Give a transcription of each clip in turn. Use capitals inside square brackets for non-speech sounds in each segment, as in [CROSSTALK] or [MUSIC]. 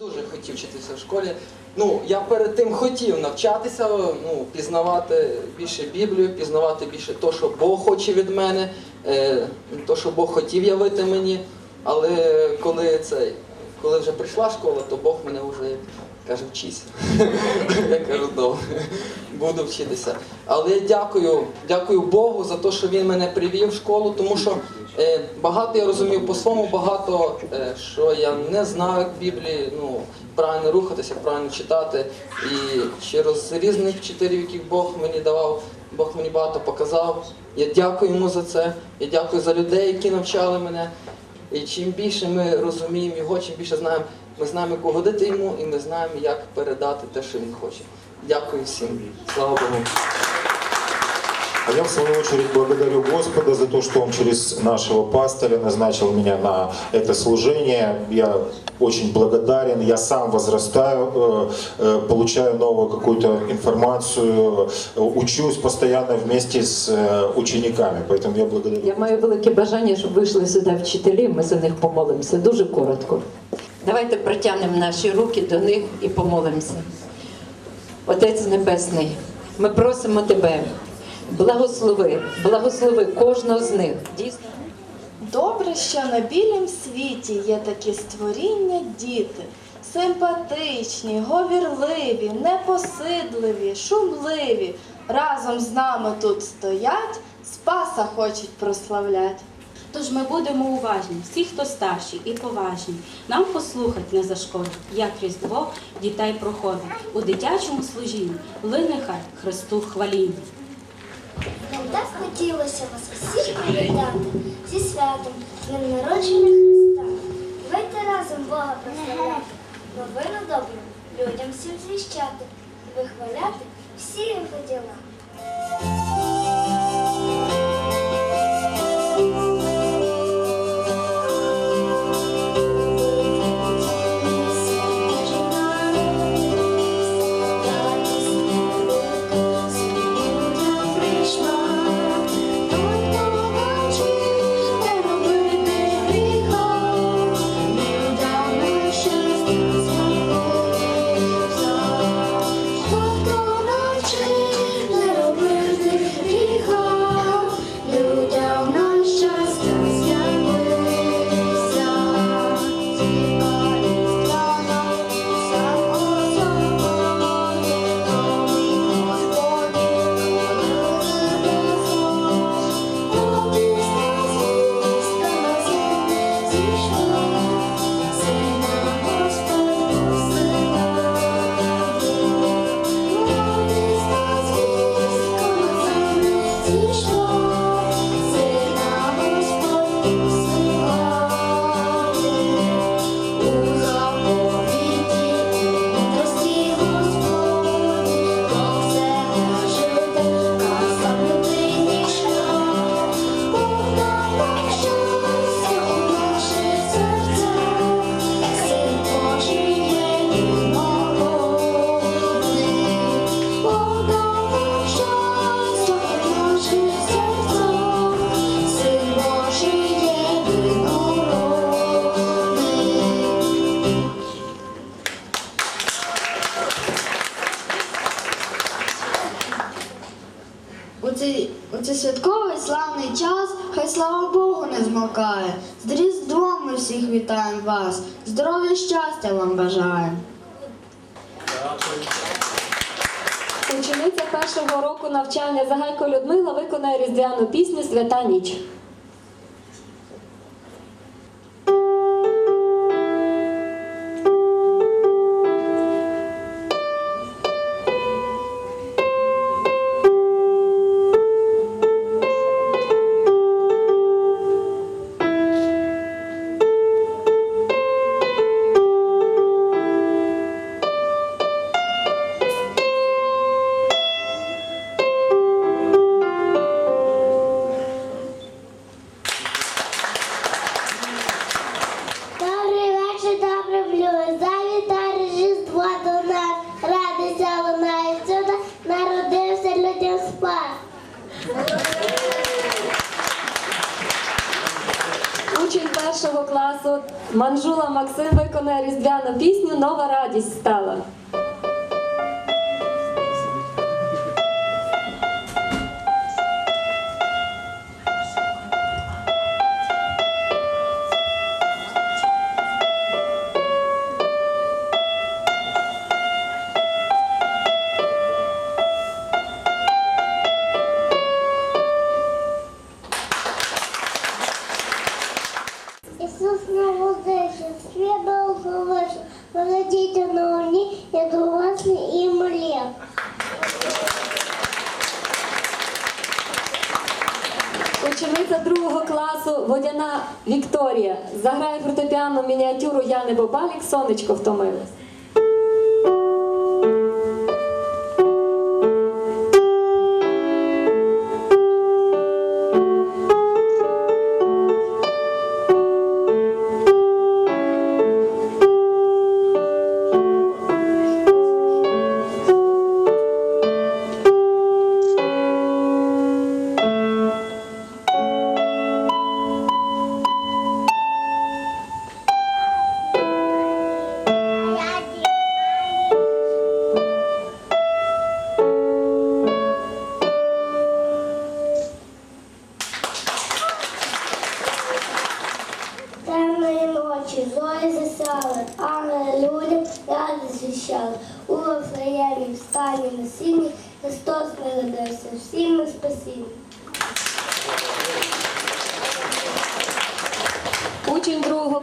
Дуже хотів вчитися в школі. Ну, я перед тим хотів навчатися, ну, пізнавати більше Біблію, пізнавати більше то, що Бог хоче від мене, е, то, що Бог хотів явити мені. Але коли це, коли вже прийшла школа, то Бог мене вже каже, вчись. [LAUGHS] Я кажу, добре, буду вчитися. Але я дякую, дякую Богу за те, що Він мене привів в школу, тому що багато я розумів по-своєму, багато е, що я не знав, як Біблії, ну, правильно рухатися, правильно читати. І через різних вчителів, яких Бог мені давав, Бог мені багато показав. Я дякую йому за це. Я дякую за людей, які навчали мене. І чим більше ми розуміємо його, чим більше знаємо, ми знаємо, як угодити йому, і ми знаємо, як передати те, що він хоче. Дякую всім. Слава Богу. А я в свою очередь благодарю Господа за то, что Он через нашего пастыря назначил меня на это служение. Я очень благодарен, я сам возрастаю, э, э, получаю новую какую-то информацию, э, учусь постоянно вместе с э, учениками, поэтому я благодарю. Я маю велике бажання, щоб вийшли сюди вчителі, ми за них помолимося. Дуже коротко. Давайте протягнемо наші руки до них і помолимося. Отець Небесний, ми просимо Тебе, благослови, благослови кожного з них. Дійсно. Добре, що на білім світі є такі створіння діти, симпатичні, говірливі, непосидливі, шумливі. Разом з нами тут стоять, спаса хочуть прославлять. Тож ми будемо уважні, всі, хто старші і поважні. Нам послухать не зашкодить, як Різдво дітей проходить. У дитячому служінні лине хай Христу хваління. Нам так хотілося вас всіх привітати зі святом, днем народження Христа. Давайте разом Бога прославляти, новину добру людям всім звіщати, вихваляти всі його діла. Виконає різдвяну пісню Свята ніч. Манжула Максим виконає різдвяну пісню Нова радість стала. Сонечко в Темної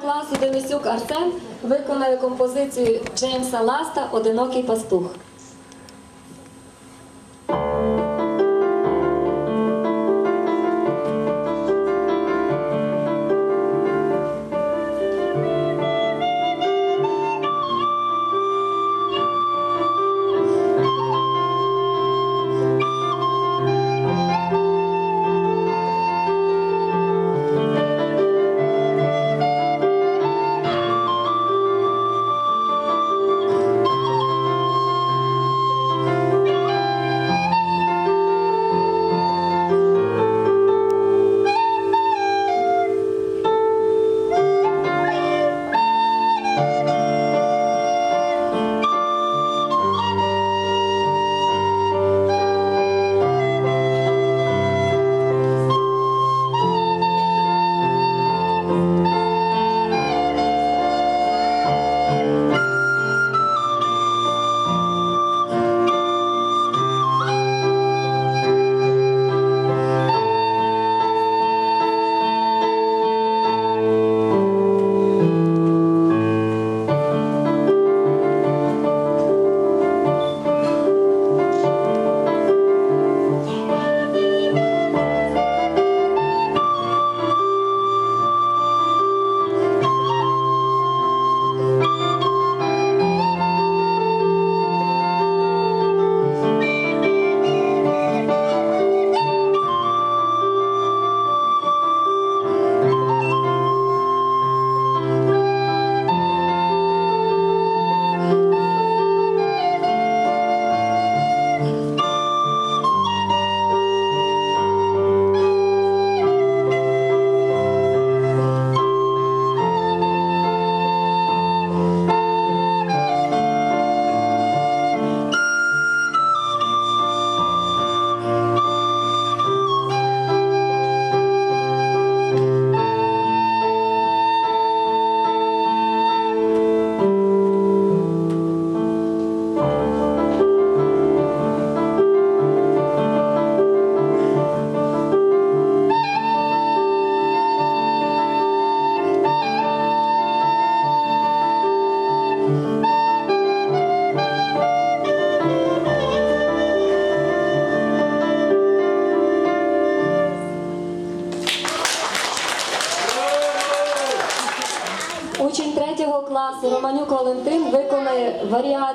класу Денисюк Арсен виконає композицію Джеймса Ласта Одинокий пастух.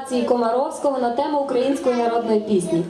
Виконає Комаровського на тему української народної пісні.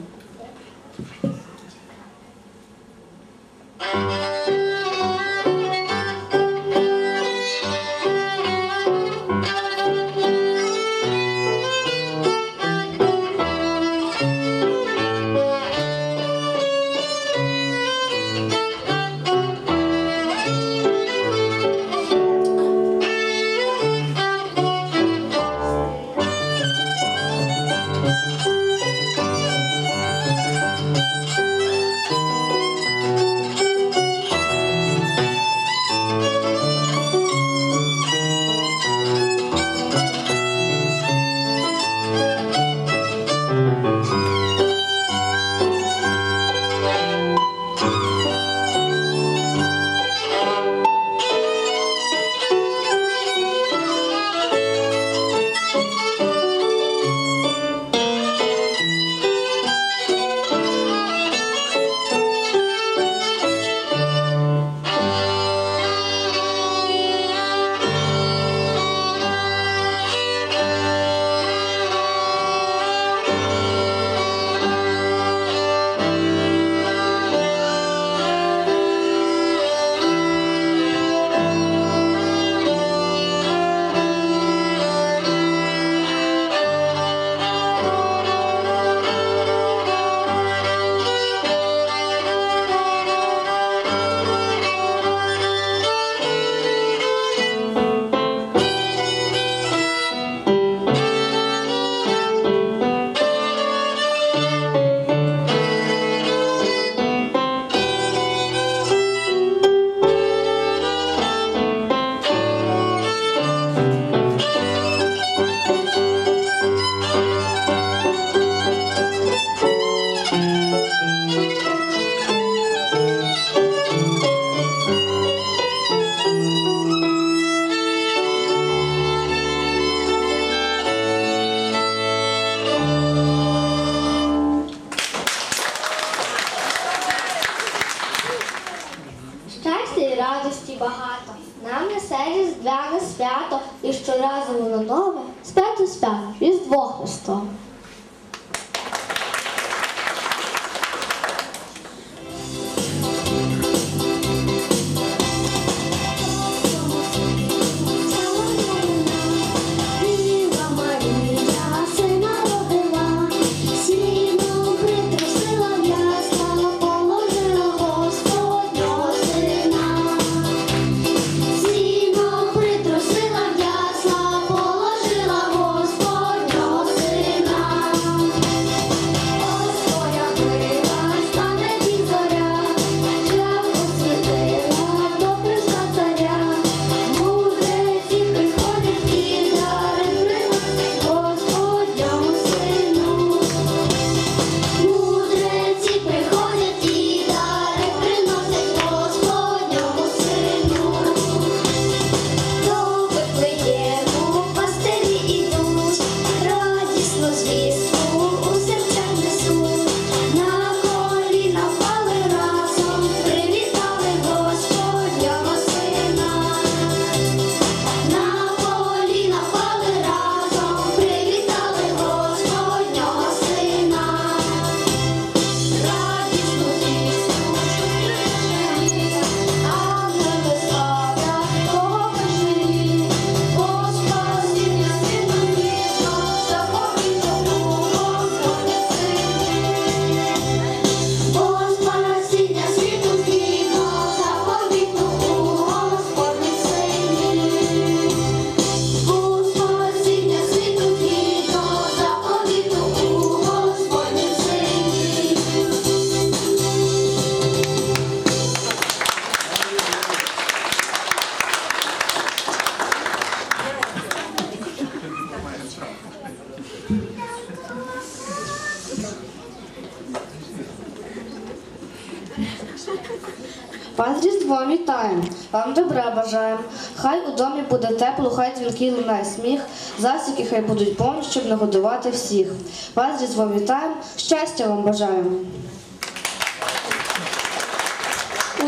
Домі буде тепло, хай дзвінки лунає сміх, засіки хай будуть повні, щоб нагодувати всіх. Вас з Різдвом вітаємо, щастя вам бажаємо.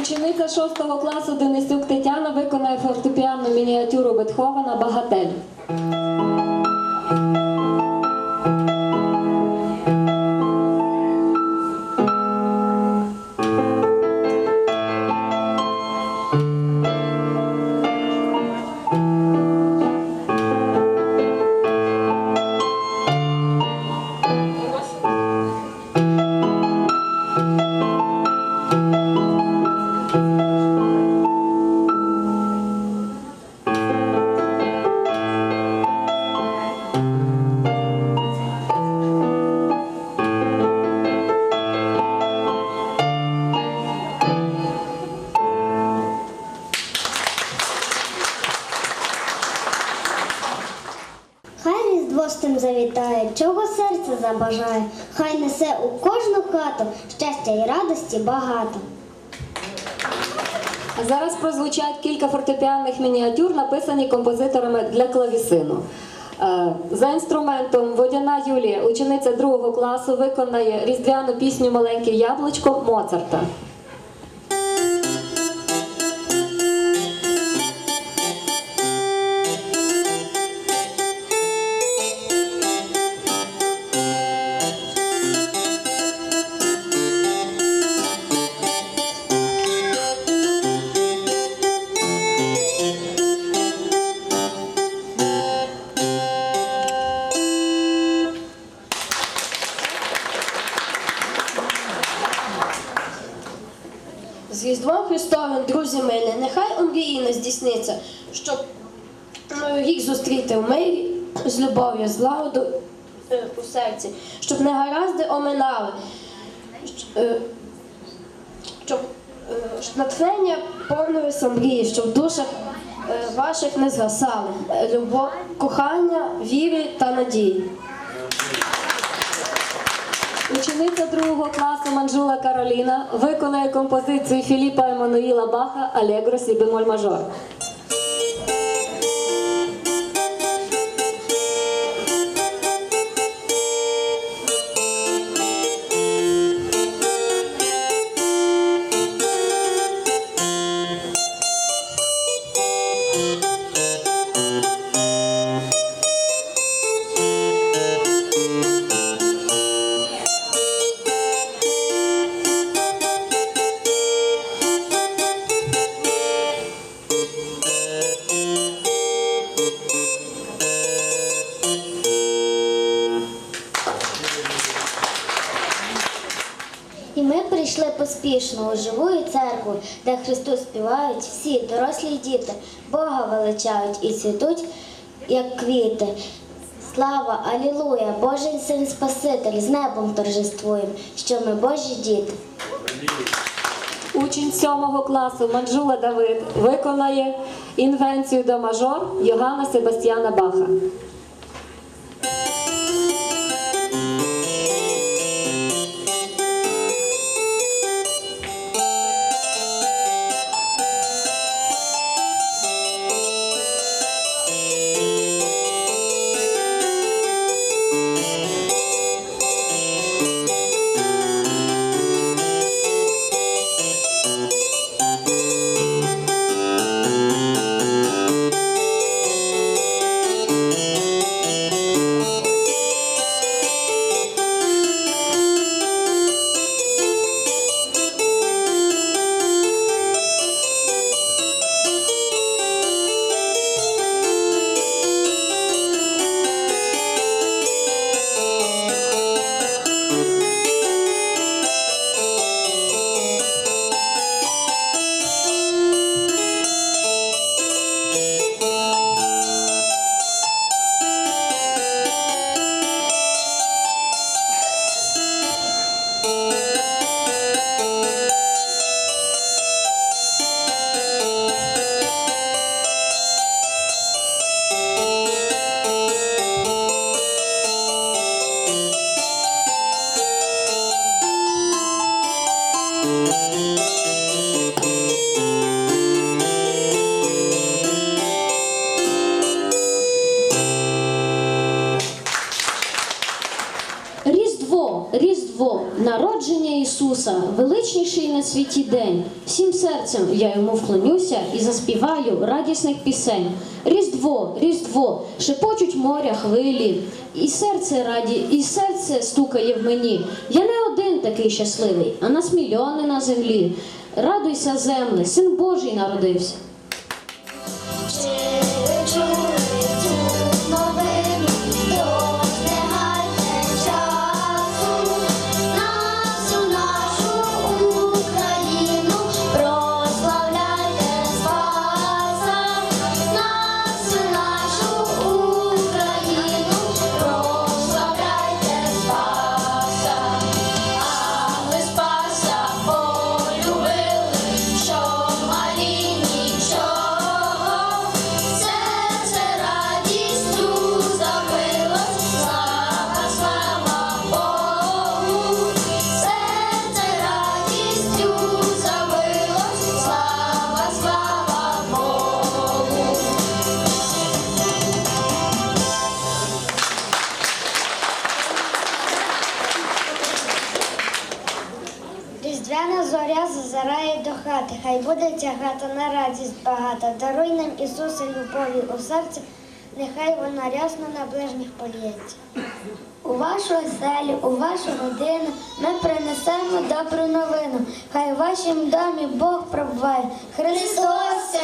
Учениця 6 класу Денисюк Тетяна виконає фортепіанну мініатюру Бетховена Багатель. Хату щастя і радості багато. Зараз прозвучать кілька фортепіанних мініатюр, написані композиторами для клавісину. Е, За інструментом Водяна Юлія, учениця другого класу, виконає різдвяну пісню Маленьке яблучко Моцарта. Серці, щоб негаразди оминали, е, щоб е, щоб натхнення повнилися мрії, щоб в душах е, ваших не згасали любов, кохання, віри та надії. Учениця другого класу Манжула Кароліна виконає композицію Філіпа Еммануїла Баха Алегро Сі бемоль мажор. Де Христу співають всі дорослі й діти, Бога величають і цвітуть, як квіти. Слава, Алілуя, Божий син Спаситель, з небом торжествуєм, що ми Божі діти. Учень 7 класу Манджула Давид виконає інвенцію до мажор Йоганна Себастьяна Баха. Різдво, народження Ісуса, величніший на світі день. Всім серцем я йому вклонюся і заспіваю радісних пісень. Різдво, Різдво, шепочуть моря хвилі, і серце раді, і серце стукає в мені. Я не один такий щасливий, а нас мільйони на землі. Радуйся, земле, син Божий народився. Хата на радість багата. Даруй нам Ісуса любові у серці, нехай вона рясно на ближніх поліється. У вашу оселю, у вашу родину ми принесемо добру новину. Хай в вашім домі Бог пробуває. Христос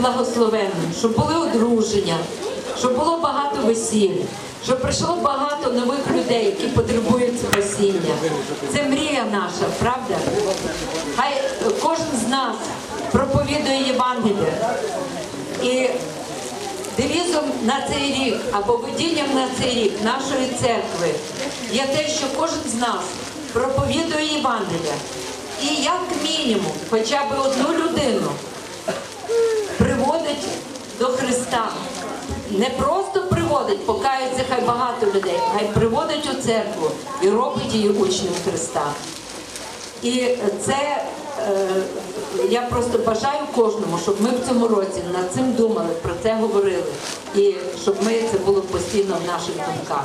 благословенним, щоб були одруження, щоб було багато весіль, щоб прийшло багато нових людей, які потребують спасіння. Це мрія наша, правда? Хай кожен з нас проповідує Євангеліє. І Девізом на цей рік або видінням на цей рік нашої церкви є те, що кожен з нас проповідує Євангелія. І як мінімум, хоча б одну людину приводить до Христа. Не просто приводить, покається хай багато людей, хай приводить у церкву і робить її учнем Христа. І це е, я просто бажаю кожному, щоб ми в цьому році над цим думали, про це говорили, і щоб ми це було постійно в наших думках.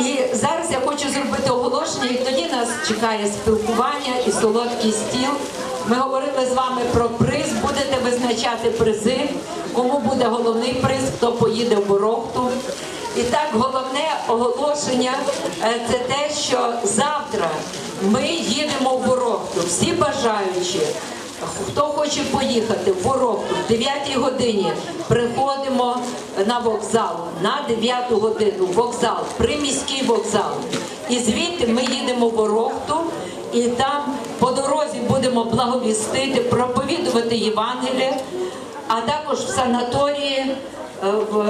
І зараз я хочу зробити оголошення, і тоді нас чекає спілкування і солодкий стіл. Ми говорили з вами про приз, будете визначати призи, кому буде головний приз, хто поїде в Ворохту. І так, головне оголошення е, це те, що завтра ми їдемо в Ворохту. Всі бажаючі, хто хоче поїхати в Ворохту в 9 годині, приходимо на вокзал на 9 годину. Вокзал, приміський вокзал. І звідти ми їдемо в Ворохту. І там по дорозі будемо благовістити, проповідувати Євангеліє, а також в санаторії е, в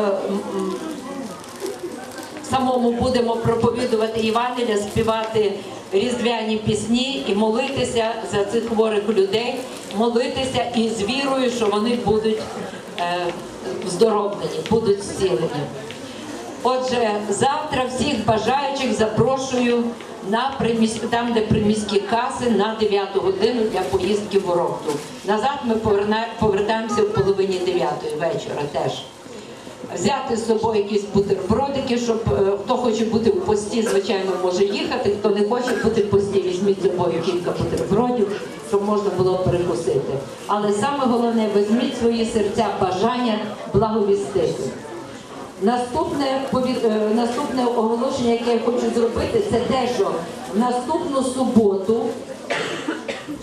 самому будемо проповідувати Євангелія, співати різдвяні пісні і молитися за цих хворих людей, молитися і з вірою, що вони будуть е, здоровлені, будуть зцілені. Отже, завтра всіх бажаючих запрошую на примісь... там, де приміські каси, на 9 годину для поїздки в Ворохту. Назад ми поверна... повертаємося в половині 9 вечора теж. Взяти з собою якісь бутербродики, щоб е, хто хоче бути в пості, звичайно, може їхати. Хто не хоче бути в пості, візьміть з собою кілька бутербродів, щоб можна було перекусити. Але саме головне, візьміть свої серця бажання благовістити. Наступне е, наступне оголошення, яке я хочу зробити, це те, що в наступну суботу,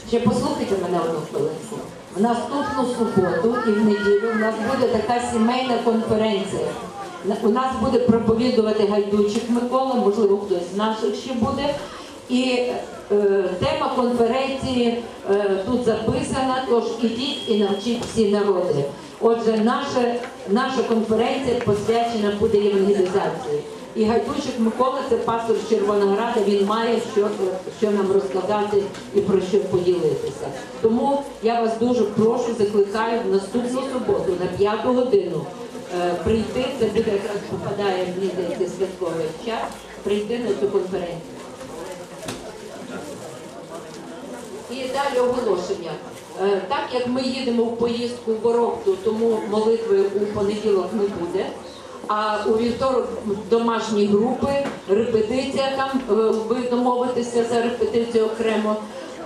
ще послухайте мене одну хвилинку. В наступну суботу і в неділю у нас буде така сімейна конференція. У нас буде проповідувати гайдучик Микола, можливо, хтось з наших ще буде. І е, тема конференції е, тут записана, тож ідіть і навчіть всі народи. Отже, наша, наша конференція посвячена буде євангелізації. І Гайдучик Микола, це пастор Червонограда, він має що, що нам розказати і про що поділитися. Тому я вас дуже прошу, закликаю в наступну суботу на п'яту годину е, прийти, це буде якраз попадає мені здається, святковий час, прийти на цю конференцію. І далі оголошення. Е, Так як ми їдемо в поїздку в Ворохту, тому молитви у понеділок не буде. А у вівторок домашні групи, репетиція там, е, ви домовитеся за репетицію окремо.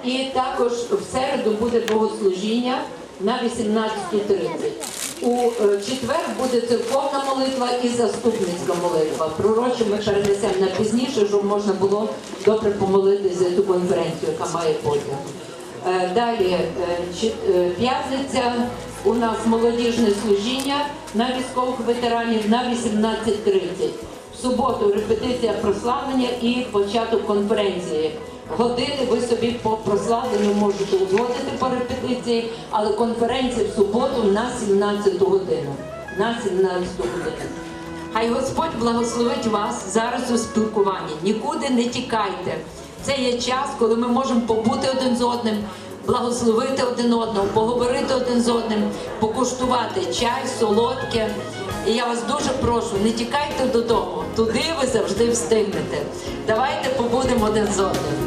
І також в середу буде богослужіння на 18.30. У е, четвер буде церковна молитва і заступницька молитва. Пророче ми перенесемо на пізніше, щоб можна було добре помолитися за цю конференцію, яка має потяг. Е, Далі е, е, п'ятниця у нас молодіжне служіння на військових ветеранів на 18.30. В суботу репетиція прославлення і початок конференції. Години ви собі по прославленню можете узгодити по репетиції, але конференція в суботу на 17 годину. На 17 годину. Хай Господь благословить вас зараз у спілкуванні. Нікуди не тікайте. Це є час, коли ми можемо побути один з одним, благословити один одного, поговорити один з одним, покуштувати чай, солодке. І я вас дуже прошу, не тікайте додому. Туди ви завжди встигнете. Давайте побудемо один з одним.